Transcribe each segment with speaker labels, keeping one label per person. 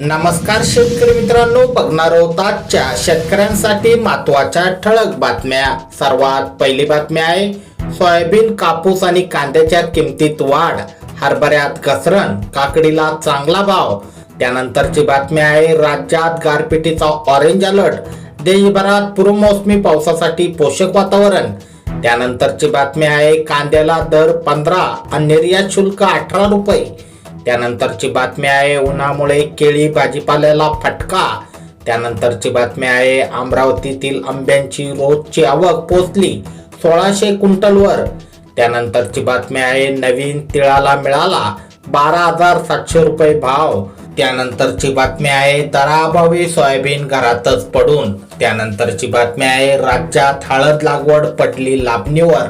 Speaker 1: नमस्कार शेतकरी मित्रांनो बघणार आहोत आजच्या शेतकऱ्यांसाठी महत्त्वाच्या ठळक बातम्या. सर्वात पहिली बातमी आहे सोयाबीन कापूस आणि कांद्याच्या किमतीत वाढ. हरभऱ्यात घसरण काकडीला चांगला भाव. त्यानंतरची बातमी आहे राज्यात गारपिटीचा ऑरेंज अलर्ट देशभरात पूर्वमोसमी पावसासाठी पोषक वातावरण. त्यानंतरची बातमी आहे कांद्याला दर पंधरा आणि निर्यात शुल्क अठरा रुपये. त्यानंतरची बातमी आहे उन्हामुळे केळी भाजीपाल्याला फटका. त्यानंतरची बातमी आहे अमरावतीतील आंब्यांची रोजची आवक पोचली सोळाशे क्विंटलवर. त्यानंतरची बातमी आहे नवीन तिळाला मिळाला बारा हजार सातशे रुपये भाव. त्यानंतरची बातमी आहे दराअभावी सोयाबीन घरातच पडून. त्यानंतरची बातमी आहे राज्यात हळद लागवड पडली लाभणीवर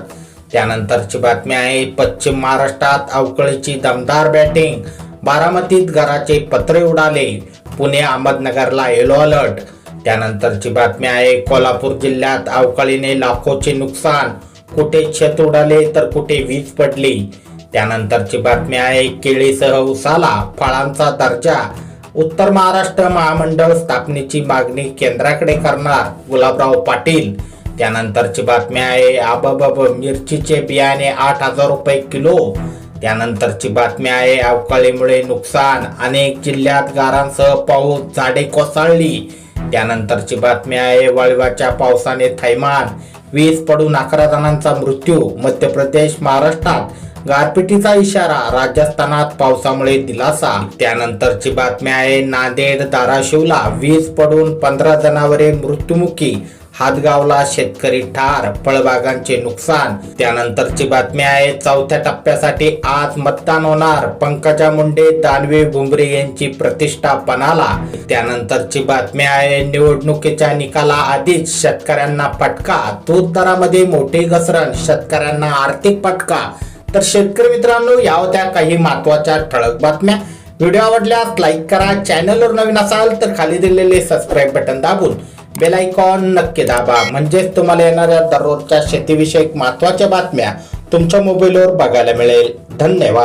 Speaker 1: त्यानंतरची बातमी आहे पश्चिम महाराष्ट्रात अवकळीची दमदार बॅटिंग बारामतीत घराचे पत्रे उडाले. पुणे अहमदनगरला येलो अलर्ट त्यानंतरची बातमी आहे कोल्हापूर जिल्ह्यात अवकाळीने लाखोचे नुकसान. कुठे छत उडाले तर कुठे वीज पडली? त्यानंतरची बातमी आहे केळीसह उसाला फळांचा दर्जा. उत्तर महाराष्ट्र महामंडळ स्थापनेची मागणी केंद्राकडे करणार गुलाबराव पाटील. त्यानंतरची बातमी आहे आबाबाब मिरचीचे बियाणे आठ हजार रुपये किलो. त्यानंतरची बातमी आहे अवकाळीमुळे नुकसान अनेक जिल्ह्यात गारांसह पाऊस झाडे कोसळली. त्यानंतरची बातमी आहे वळवाच्या पावसाने थैमान वीज पडून अकरा जणांचा मृत्यू मध्य प्रदेश महाराष्ट्रात. गारपिटीचा इशारा राजस्थानात पावसामुळे दिलासा. त्यानंतरची बातमी आहे नांदेड धाराशिवला वीज पडून पंधरा जनावरे मृत्युमुखी हातगावला शेतकरी ठार फळबागांचे नुकसान. त्यानंतरची बातमी आहे चौथ्या टप्प्यासाठी आज मतदान होणार. पंकजा मुंडे दानवे भुमरे यांची प्रतिष्ठा पणाला त्यानंतरची बातमी आहे निवडणुकीच्या निकाला आधीच शेतकऱ्यांना फटका. दूध दरामध्ये मोठी घसरण शेतकऱ्यांना आर्थिक फटका. तर शेतकरी मित्रांनो या होत्या काही महत्त्वाच्या ठळक बातम्या. व्हिडिओ आवडल्यास लाईक करा चॅनलवर नवीन असाल तर खाली दिलेले सबस्क्राईब बटन दाबून बेल आयकॉन नक्की दाबा. म्हणजेच तुम्हाला येणाऱ्या दररोजच्या शेतीविषयक महत्त्वाच्या बातम्या तुमच्या मोबाईलवर बघायला मिळेल. धन्यवाद.